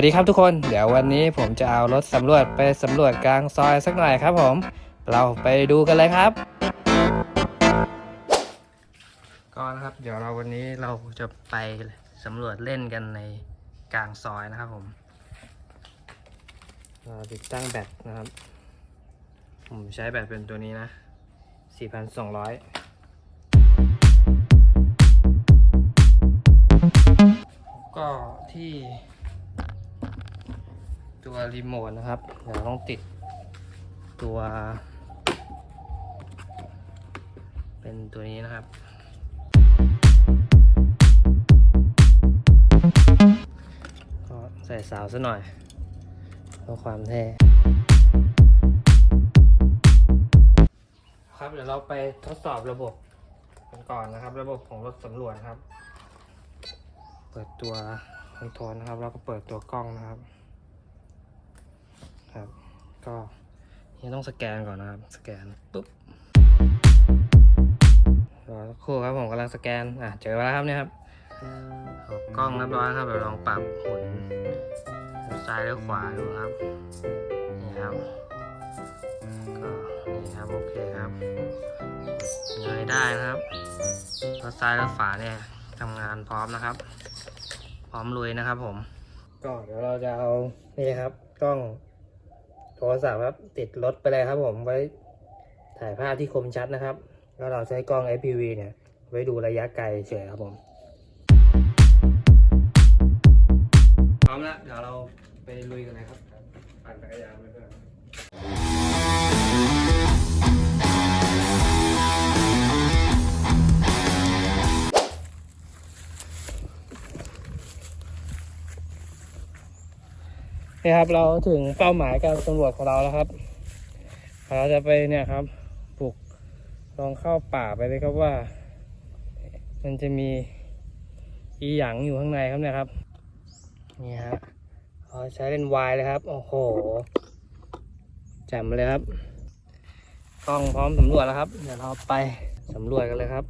วัสดีครับทุกคน เดี๋ยววันนี้ผมจะเอารถสำรวจไปสำรวจกลางซอยสักหน่อยครับผม เราไปดูกันเลยครับก็นะครับ เดี๋ยวเราวันนี้เราจะไปสำรวจเล่นกันในกลางซอยนะครับผมเราติดตั้งแบตนะครับ ผมใช้แบตเป็นตัวนี้นะ 4,200ก็ที่ ตัวรีโมทนะครับ เดี๋ยวต้องติดตัว เป็นตัวนี้นะครับ ก็ใส่สาวซะหน่อยเพื่อความเท่ครับเดี๋ยวเราไปทดสอบระบบกันก่อนนะครับ ระบบของรถสำรวจครับ เปิดตัวคอนโทรลนะครับ แล้วก็เปิดตัวกล้องนะครับ ครับ ก็ยังต้องสแกนก่อนนะครับ สแกนปุ๊บรอสักครู่ครับผมกำลังสแกน อะ เจอแล้วครับเนี่ยครับกล้องเรียบร้อยครับเดี๋ยวลองปรับหมุนซ้ายหรือขวาดูครับ นี่ครับ ก็นี่ครับโอเคครับเงยได้นะครับแล้วซ้ายและขวาเนี่ยทำงานพร้อมนะครับ พร้อมลุยนะครับผม ก็เดี๋ยวเราจะเอานี่ครับกล้อง โทรศัพท์ครับ ติดรถไปเลยครับผมไว้ถ่ายภาพที่คมชัดนะครับ แล้วเราใช้กล้อง FPV เนี่ย ไว้ดูระยะไกลเฉยครับผม พร้อมแล้วเดี๋ยวเราไปลุยกันเลยครับปั่นจักรยานไปเพื่อน นี่ครับ เราถึงเป้าหมายการสำรวจของเราแล้วครับ เราจะไปเนี่ยครับปลูกลองเข้าป่าไปเลยครับว่า มันจะมีอีหยังอยู่ข้างในครับเนี่ยครับนี่ฮะเราใช้เป็นวายเลยครับ โอ้โหแจ่มเลยครับกล้องพร้อมสำรวจแล้วครับ เดี๋ยวเราไปสำรวจกันเลยครับ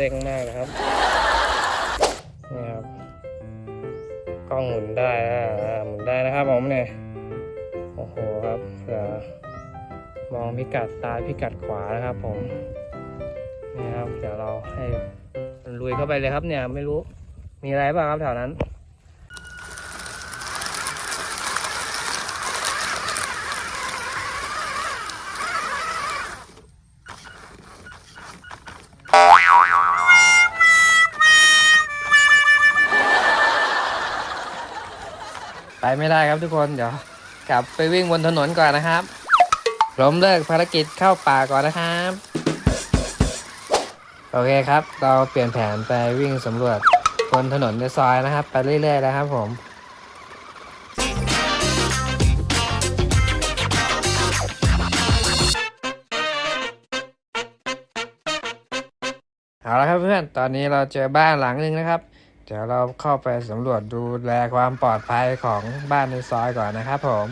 เด้งมากนะครับนี่ครับกล้องหมุนได้อ่าหมุนได้นะครับผมเนี่ยโอ้โหครับเผื่อมองพิกัดซ้ายพิกัดขวานะครับ ผมนี่ครับเดี๋ยวเราให้ลุยเข้าไปเลยครับเนี่ย ไม่รู้มีอะไรบ้างครับแถวนั้น ไปไม่ได้ครับทุกคนเดี๋ยวกลับไปวิ่งบนถนนก่อนนะครับล้มเลิกภารกิจเข้าป่าก่อนนะครับ โอเคครับ เราเปลี่ยนแผนไปวิ่งสำรวจบนถนนในซอยนะครับ ไปเรื่อยๆแล้วครับผมเอาละครับเพื่อน ตอนนี้เราเจอบ้านหลังหนึ่งนะครับ ดี๋ยวเราเข้าไปสำรวจดูแลความปลอดภัยของบ้านในซอยก่อนนะครับผม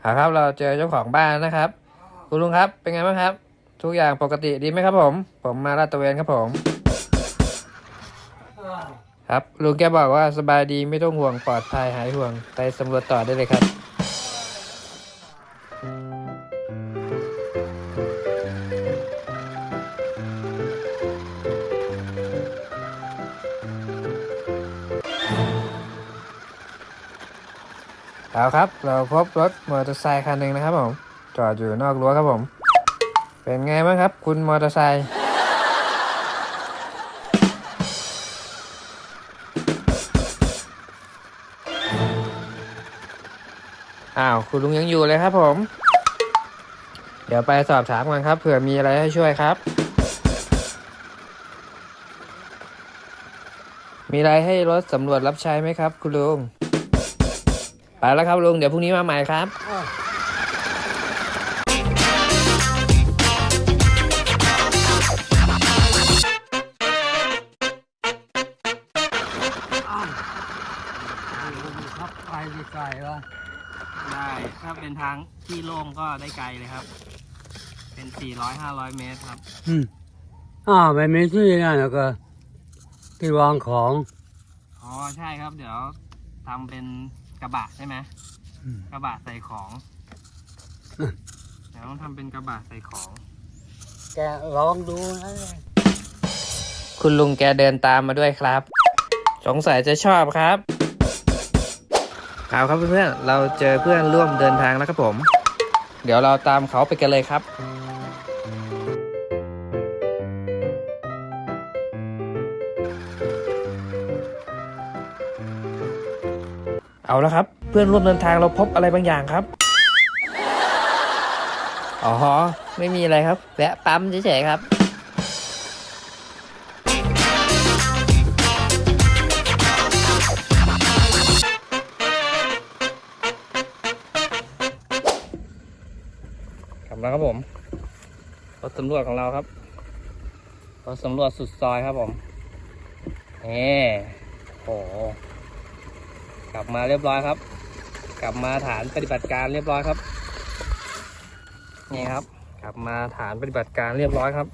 เอาครับเราเจอเจ้าของบ้านนะครับ คุณลุงครับเป็นไงบ้างครับ ทุกอย่างปกติดีไหมครับผม ผมมาลาดตระเวนครับผม ครับลุงแกบอกว่าสบายดีไม่ต้องห่วงปลอดภัยหายห่วง ไปสำรวจต่อได้เลยครับ เอาครับ เราพบรถมอเตอร์ไซค์คันหนึ่งนะครับผม จอดอยู่นอกรั้วครับผม เป็นไงบ้างครับ คุณมอเตอร์ไซค์ คุณลุงยังอยู่เลยครับผม เดี๋ยวไปสอบถามกันครับ เผื่อมีอะไรให้ช่วยครับ มีอะไรให้รถสำรวจรับใช้ไหมครับ คุณลุง ไปแล้วครับลุง เดี๋ยวพรุ่งนี้มาใหม่ครับไปดีใจวะ เเป็นทางที่โล่งก็ได้ไกลเลยครับ เป็น400 500เมตรครับ อืมอ่าไม่มีที่นั่นแล้วก็ที่วางของ อ๋อใช่ครับ เดี๋ยวทำเป็นกระบะใช่ไหมอืม กระบะใส่ของ อืม เดี๋ยวต้องทำเป็นกระบะใส่ของ แกลองดูนะคุณลุงแกเดินตามมาด้วยครับ สงสัยจะชอบครับ เอาครับเพื่อนๆเราเจอเพื่อนร่วมเดินทางแล้วครับผม เดี๋ยวเราตามเขาไปกันเลยครับเอาแล้วครับ เพื่อนร่วมเดินทางเราพบอะไรบางอย่างครับอ๋อไม่มีอะไรครับแวะปั๊มเฉยๆครับ กลับมาครับผมรถสำรวจของเราครับรถสำรวจสุดซอยครับผมนี่โอ้กลับมาเรียบร้อยครับ กลับมาฐานปฏิบัติการเรียบร้อยครับ นี่ครับ กลับมาฐานปฏิบัติการเรียบร้อยครับ